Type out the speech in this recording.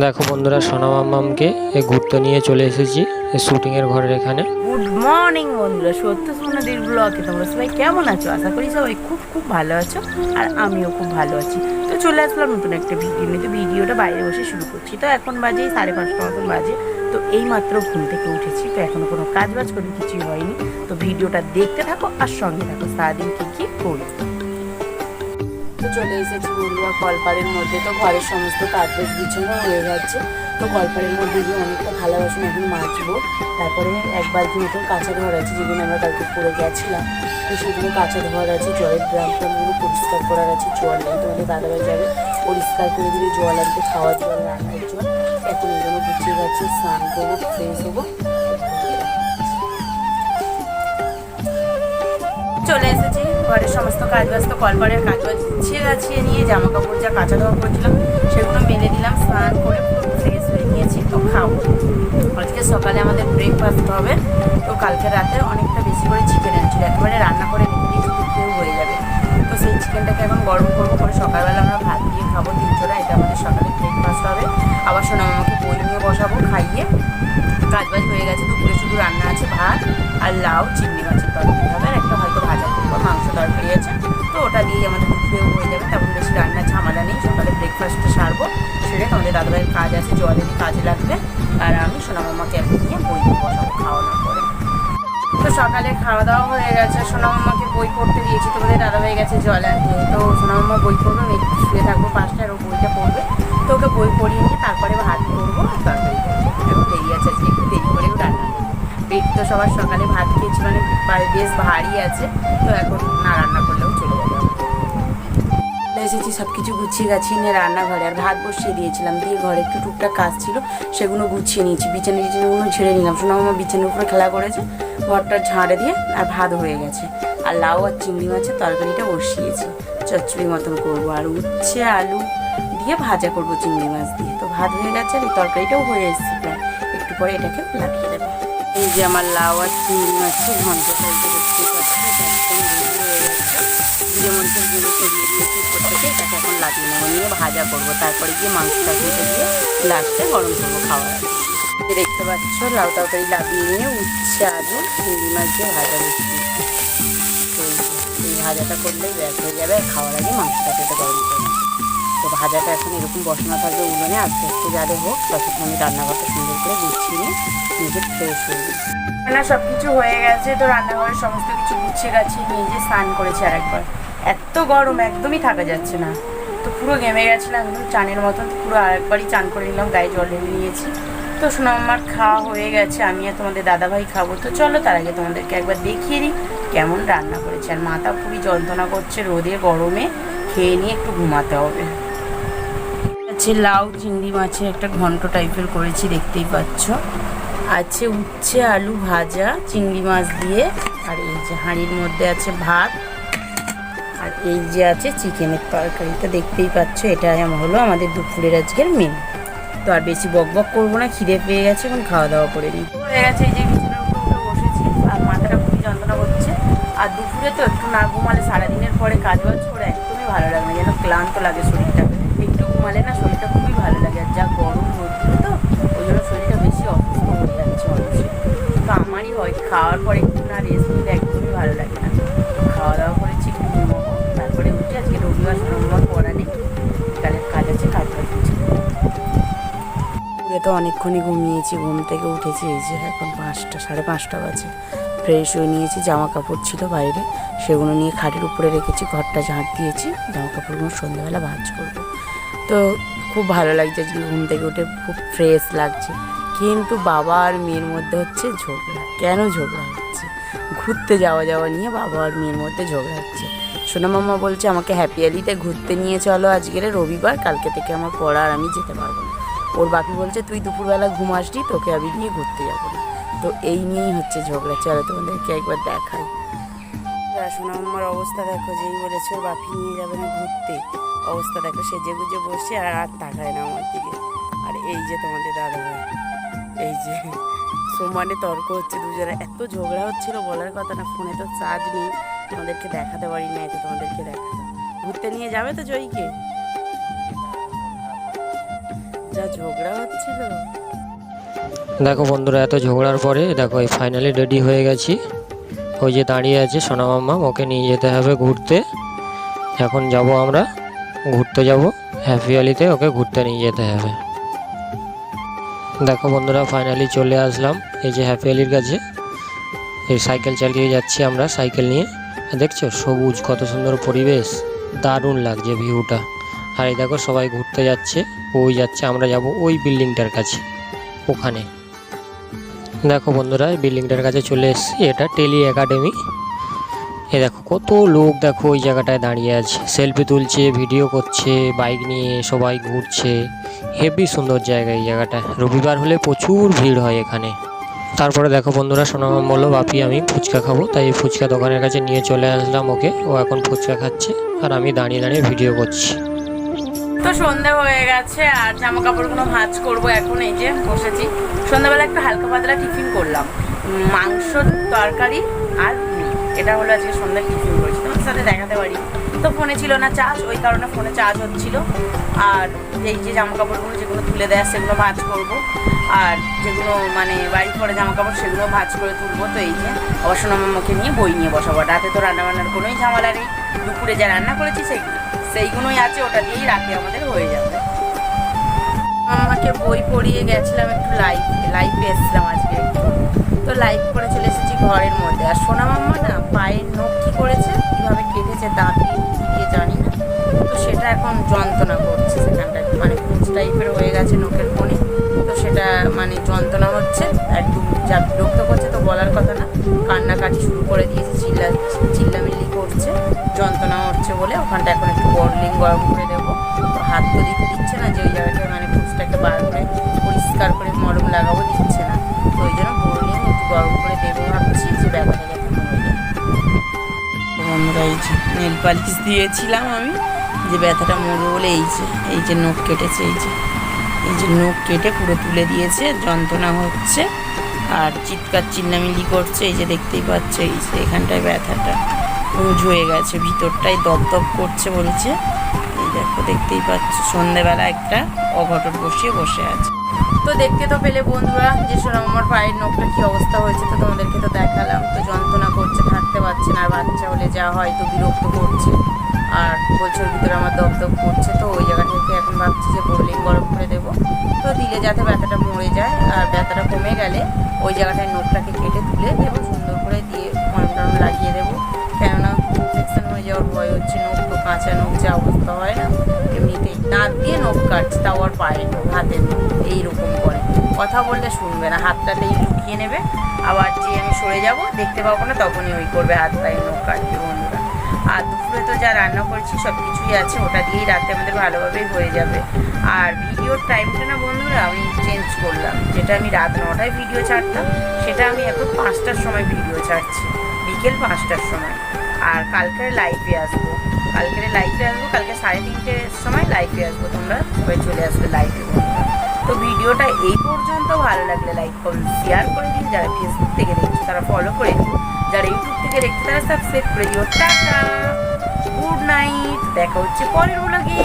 দেখো বন্ধুরা, সোনা মাম্মামকে ঘুরতে নিয়ে চলে এসেছি শুটিংয়ের ঘরের এখানে। গুড মর্নিং বন্ধুরা সত্য সোনাদের ব্লগে তোমরা সবাই কেমন আছো? আশা করি সবাই খুব খুব ভালো আছো, আর আমিও খুব ভালো আছি। তো চলে আসলাম নতুন একটা ভিডিও নিয়ে। তো ভিডিওটা বাইরে বসে শুরু করছি। তো এখন বাজে সাড়ে পাঁচটা মতন বাজে। তো এই মাত্র ঘুম থেকে উঠেছি, তো এখনও কোনো কাজ বাজ করে কিছুই হয়নি। তো ভিডিওটা দেখতে থাকো আর সঙ্গে থাকো, সারাদিন কি কি করি। চলে এসেছি বন্ধুরা কলপাড়ের মধ্যে। তো ঘরের সমস্ত কাজ বাজ বিছানো হয়ে যাচ্ছে তো কলপাড়ের মধ্যে গিয়ে অনেকটা থালা বাসন এখন মাজবো তারপরে এক বালতি মতন কাঁচা ধোয়ার আছে, যেগুলো আমরা কালকে পরে গেছিলাম, তো সেগুলো কাঁচা ধোয়ার আছে, জলের ড্রাম পরিষ্কার করার আছে, জল নেই। তোমাদের দাদাভাই যাবে, পরিষ্কার করে দিলে জল আনতে, খাওয়ার জল, রান্নার জল। এখন এগুলো গুছিয়ে যাচ্ছে স্নান করব ফ্রেশ হব। চলে এসেছি ঘরের সমস্ত কাজ বাজ তো কলপাড়ের কাজ বাজ গুছিয়ে নিয়ে জামা কাপড় যা কাঁচা ধোয়া করেছিলাম সেগুলো মেলে দিলাম, স্নান করে ফ্রেশ হয়ে নিয়েছি তো খাব। আজকে সকালে আমাদের ব্রেকফাস্ট হবে, তো কালকে রাতে অনেকটা বেশি করে চিকেন এনেছিল একেবারে রান্না করে রেখে হয়ে যাবে। তো সেই চিকেনটাকে এখন গরম করব করে সকালবেলা আমরা ভাত দিয়ে খাব তিনজোড়া, এটা আমাদের সকালে ব্রেকফাস্ট হবে। আবার শোনা আমাকে বই নিয়ে বসাবো, খাইয়ে। কাজ বাজ হয়ে গেছে, দুপুরে শুধু রান্না আছে ভাত আর লাউ, চিংড়ি মাছের তরকারি হবে। দিয়েই আমাদের দুপুরেও হয়ে যাবে, তেমন বেশি রান্নার ঝামেলা নেই, সকালে ব্রেকফাস্টটা সারবো সেটা তোমাদের দাদাভাইয়ের কাজ আছে, জল এনে কাজে লাগবে, আর আমি সোনামামাকে এখন নিয়ে বই বসাবো খাওয়ানোর তো সকালে খাওয়া দাওয়া হয়ে গেছে সোনামামাকে বই পড়তে দিয়েছি তোমাদের দাদাভাই গেছে জল আনতে। তো সোনামামা বই পড়বে, আমি শুয়ে থাকব পাঁচটার ও বইটা পড়বে। তো ওকে বই পড়িয়ে নিয়ে তারপরে ভাত করব তরকারি এখন দেরি আছে, আজকে একটু দেরি করেও রান্না পেট তো সবার সকালে ভাত খেয়েছি মানে বেশ ভারী আছে, তো এখন না রান্না এসেছি সব কিছু গুছিয়ে গাছিয়ে নিয়ে রান্নাঘরে। আর ভাত বসিয়ে দিয়েছিলাম, দিয়ে ঘরে একটু টুকটাক কাজ ছিল, সেগুলো গুছিয়ে নিয়েছি। বিছানা টিছানাগুলো ঝেড়ে নিলাম। শোনা আমার বিছানার উপরে খেলা করেছে, ঘরটা ঝাড়ে দিয়ে আর ভাত হয়ে গেছে। আর লাউ আর চিংড়ি মাছের তরকারিটা বসিয়েছি। চচ্চড়ি মতন করব, আর উচ্ছে, আলু দিয়ে ভাজা করব চিংড়ি মাছ দিয়ে। তো ভাত হয়ে গেছে, আর এই তরকারিটাও হয়ে এসেছে। প্রায় একটু পরে এটাকে লাগিয়ে দেবো। এই যে আমার লাউ আর চিংড়ি মাছের ঘন্টটা জিরে ছড়িয়ে দিয়েছি উপর থেকে এটাকে এখন লাগিয়ে নেব। নিয়ে ভাজা করব। তারপরে গিয়ে মাংসটা কেটে দিয়ে লাস্টে গরম করব খাওয়ার দেখতে পাচ্ছ, লাউ তরকারি লাগিয়ে নিয়ে উচ্ছে, আলু, চিংড়ি মাছ দিয়ে ভাজা তো এই ভাজাটা করলে ব্যাস হয়ে যাবে। খাওয়ার আগে মাংসটা কেটে গরম করব তো ভাজাটা এখন এরকম বসানো থাকবে উনুনে। আস্তে আস্তে যাদের হোক, ততক্ষণ আমি রান্নাঘরটা সুন্দর করে গুছিয়ে নিয়ে নিজে ফ্রেশ হয়ে রান্না সব কিছু হয়ে গেছে। তো রান্নাঘরের সমস্ত কিছু গুছিয়ে গেছি নিজে স্নান করেছি আরেকবার। এত গরম, একদমই থাকা যাচ্ছে না। তো পুরো ঘেমে গেছিলাম, একদম চানের মতন তো পুরো আরেকবারই চান করে নিলাম, গায়ে জল ঢেলে নিয়েছি। তো শোনো, আমার খাওয়া হয়ে গেছে, আমি আর তোমাদের দাদাভাই খাব। তো চলো, তার আগে তোমাদেরকে একবার দেখিয়ে দিই, কেমন রান্না করেছে। আর মাথা খুবই যন্ত্রণা করছে রোদে, গরমে, খেয়ে নিয়ে একটু ঘুমাতে হবে। আছে লাউ, চিংড়ি মাছের একটা ঘন্ট টাইপের করেছি, দেখতেই পাচ্ছ। আছে উচ্ছে, আলু ভাজা, চিংড়ি মাছ দিয়ে, আর এই যে হাঁড়ির মধ্যে আছে ভাত। এই যে আছে চিকেনের তরকারি তো দেখতেই পাচ্ছ, এটা হলো আমাদের দুপুরের আজকের মেনু তো আর বেশি বক বক করব না, খিদে পেয়ে গেছে, এখন খাওয়া দাওয়া করে নিই। হয়ে গেছে এই যে বিছানার উপর বসেছি, আর মাথাটা খুবই যন্ত্রণা করছে। আর দুপুরে তো একটু না ঘুমালে সারাদিনের পরে কাজ বাজ করে একদমই ভালো লাগে না, যেন ক্লান্ত লাগে শরীরটা। একটু ঘুমালে না শরীরটা খুবই ভালো লাগে, আর যা গরম রোদ্দুরে তো, ওই জন্য শরীরটা বেশি অসুস্থ হয়ে যাচ্ছে মানুষের। তো আমারই হয়, খাওয়ার পরে একটু না রেস্ট নিলে একদমই ভালো লাগে না। তো অনেকক্ষণই ঘুমিয়েছি, ঘুম থেকে উঠেছি, এই যে এখন পাঁচটা, সাড়ে পাঁচটা বাজে। ফ্রেশ হয়ে নিয়েছি জামা কাপড় ছিল বাইরে, সেগুলো নিয়ে খাটের উপরে রেখেছি, ঘরটা ঝাঁট দিয়েছি জামা কাপড়গুলো সন্ধ্যাবেলা ভাঁজ করব। তো খুব ভালো লাগছে আজকে ঘুম থেকে উঠে, খুব ফ্রেশ লাগছে। কিন্তু বাবা আর মেয়ের মধ্যে হচ্ছে ঝগড়া, কেন ঝগড়া হচ্ছে? ঘুরতে যাওয়া যাওয়া নিয়ে বাবা আর মেয়ের মধ্যে ঝগড়া হচ্ছে। সোনা মামা বলছে, আমাকে হ্যাপি আলিতে ঘুরতে নিয়ে চলো আজকের রবিবার, কালকে থেকে আমার পড়া আর আমি যেতে পারব না। ওর বাপি বলছে, তুই দুপুরবেলা ঘুমাসনি তোকে আমি নিয়ে ঘুরতে যাব না। তো এই নিয়েই হচ্ছে ঝগড়া। চলো তোমাদেরকে একবার দেখাই। সোনা মামার অবস্থা দেখো, যেই বলেছে ওর বাপি নিয়ে যাবে না ঘুরতে। অবস্থা দেখো, সেজে গুজে বসে আর আর তাকায় না আমার দিকে। আর এই যে তোমাদের দাদা এই যে সমানে তর্ক হচ্ছে দুজনে। এত ঝগড়া হচ্ছিল বলার কথা না, ফোনে তো চার্জ নেই। তোমাদেরকে দেখাতে পারি না তোমাদেরকে দেখাতে। ঘুরতে নিয়ে যাবে তো জয়ীকে? দেখো বন্ধুরা, এত ঝগড়ার পরে দেখো এই ফাইনালি রেডি হয়ে গেছি। ওই যে দাঁড়িয়ে আছে সোনা মাম্মা, ওকে নিয়ে যেতে হবে ঘুরতে। এখন যাব আমরা, ঘুরতে যাব। হ্যাপি ভ্যালিতে ওকে ঘুরতে নিয়ে যেতে হবে। দেখো বন্ধুরা ফাইনালি চলে আসলাম। এই যে হ্যাপি ভ্যালির কাছে। এই সাইকেল চালিয়ে যাচ্ছি আমরা, সাইকেল নিয়ে। দেখছ, সবুজ, কত সুন্দর পরিবেশ। দারুণ লাগছে ভিউটা আর এই দেখো সবাই ঘুরতে যাচ্ছে, ওই যাচ্ছে, আমরা যাব ওই বিল্ডিংটার কাছে, ওখানে। দেখো বন্ধুরা বিল্ডিংটার কাছে চলে এসেছি, এটা টেলি একাডেমি। এ দেখো কত লোক দেখো ওই জায়গাটায় দাঁড়িয়ে আছে, সেলফি তুলছে, ভিডিও করছে, বাইক নিয়ে সবাই ঘুরছে। হেভি সুন্দর জায়গা এই জায়গাটা, রবিবার হলে প্রচুর ভিড় হয় এখানে। তারপরে দেখো বন্ধুরা সোনামাম বলল, বাপি, আমি ফুচকা খাব। তাই ফুচকা দোকানের কাছে নিয়ে চলে আসলাম ওকে, ও এখন ফুচকা খাচ্ছে, আর আমি দাঁড়িয়ে দাঁড়িয়ে ভিডিও করছি। সন্ধে হয়ে গেছে, আর জামা কাপড়গুলো ভাঁজ করব এখন, এই যে বসেছি। সন্ধ্যাবেলা একটা হালকা পাতলা টিফিন করলাম। মাংস, তরকারি আর এটা হলো আজকে সন্ধ্যা টিফিন করেছি তোমার সাথে দেখাতে পারি। তো ফোনে ছিল না চার্জ, ওই কারণে ফোনে চার্জ হচ্ছিল। আর এই যে জামা কাপড়গুলো যেগুলো তুলে দেয়, সেগুলো ভাঁজ করব। আর যেগুলো মানে বাড়ি পরে জামা কাপড় সেগুলো ভাঁজ করে তুলবো। তো এই যে অবশ্য মামাকে নিয়ে বই নিয়ে বসাবো। রাতে তো রান্নাবান্নার কোনোই ঝামেলা নেই। দুপুরে যা রান্না করেছি, সেই সেইগুলোই আছে, ওটা দিয়েই রাতে আমাদের হয়ে যাবে। আমাকে বই পড়িয়ে গেছিলাম একটু লাইভ লাইভে এসেছিলাম আজকে তো লাইভ করে চলে এসেছি ঘরের মধ্যে। আর সোনা মাম্মা না, পায়ের নখ কী করেছে, কীভাবে কেটেছে দাঁত দিয়ে জানি না। তো সেটা এখন যন্ত্রণা করছে সেখানটায়। মানে কুচ টাইপের হয়ে গেছে নখের কোণে। তো সেটা মানে যন্ত্রণা হচ্ছে, একদম যা বিরক্ত করছে তো বলার কথা না। কান্নাকাটি শুরু করে দিয়েছে, চিল্লা চিল্লামিল্লি করছে। যন্ত্রণা হচ্ছে বলে ওখানটা এখন একটু বর্লিং গরম করে দেবো তো হাত তো দিতে দিচ্ছে না, যে ওই জায়গাটায় মানে কুচটাকে বার করে পরিষ্কার করে মরম লাগাবো দিচ্ছে না। তো ওই জন্য বর্লিং একটু গরম করে দেবো ভাবছি, যে কমে বন্ধুরা, এই যে নেল পালিশ দিয়েছিলাম আমি, যে ব্যথাটা মরবে বলে এই যে এই যে নখ কেটেছে, এই যে এই যে নখ কেটে পুরো তুলে দিয়েছে, যন্ত্রণা হচ্ছে। আর চিৎকার চিল্লামিল্লি করছে, এই যে দেখতেই পাচ্ছে, এই যে এখানটায় ব্যথাটা। পুজ হয়ে গেছে, ভিতরটাই দপদপ করছে বলছে। এই দেখো, দেখতেই পাচ্ছ, সন্ধেবেলা একটা অঘটন বসিয়ে বসে আছে। তো দেখতে তো পেলে বন্ধুরা, যে সোনাম আমার পায়ের নখটা কী অবস্থা হয়েছে তো তোমাদেরকে তো দেখালাম। তো যন্ত্রণা করছে, থাকতে পারছে না, আর বাচ্চা হলে যা হয় তো বিরক্ত করছে। আর বলছে ভিতরে আমার দপদপ করছে, তো ওই জায়গা থেকে এখন ভাবছি যে বোরলিং গরম করে দেবো। তো দিলে যাতে ব্যথাটা মরে যায়, আর ব্যথাটা কমে গেলে ওই জায়গাটায় নখটাকে কেটে তুলে দেবো সুন্দর করে দিয়ে মলম লাগিয়ে দেবো। যাওয়ার ভয় হচ্ছে, নখ তো কাঁচা, নখ যা অবস্থা হয় না, এমনিতেই দাঁত দিয়ে নখ কাটছে, তাও আর পায়ের নখ নখ, এইরকম করে। কথা বললে শুনবে না হাতটাতেই লুকিয়ে নেবে, আবার যে আমি সরে যাব, দেখতে পাবো না, তখনই ওই করবে হাত পায়ের নখ কাটবে বন্ধুরা। আর দুপুরে তো যা রান্না করেছি, সব কিছুই আছে, ওটা দিয়েই রাতে আমাদের ভালোভাবেই হয়ে যাবে। আর ভিডিওর টাইমটা না বন্ধুরা, আমি চেঞ্জ করলাম, যেটা আমি রাত নটায় ভিডিও ছাড়তাম, সেটা আমি এখন পাঁচটার সময় ভিডিও ছাড়ছি, বিকেল পাঁচটার সময়। আর কালকের লাইভে আসব। কালকের লাইভে আসব, কালকে সাড়ে তিনটের সময় লাইভে আসব তোমরা, সবাই চলে আসবে লাইভে তো ভিডিওটা এই পর্যন্ত, ভালো লাগলে লাইক করুন শেয়ার করে দিন যারা ফেসবুক থেকে দেখছ, তারা ফলো করে দিন যারা ইউটিউব থেকে দেখছ, তারা সাবস্ক্রাইব করে দিও। টাটা! গুড নাইট দেখা হচ্ছে পরের ব্লগে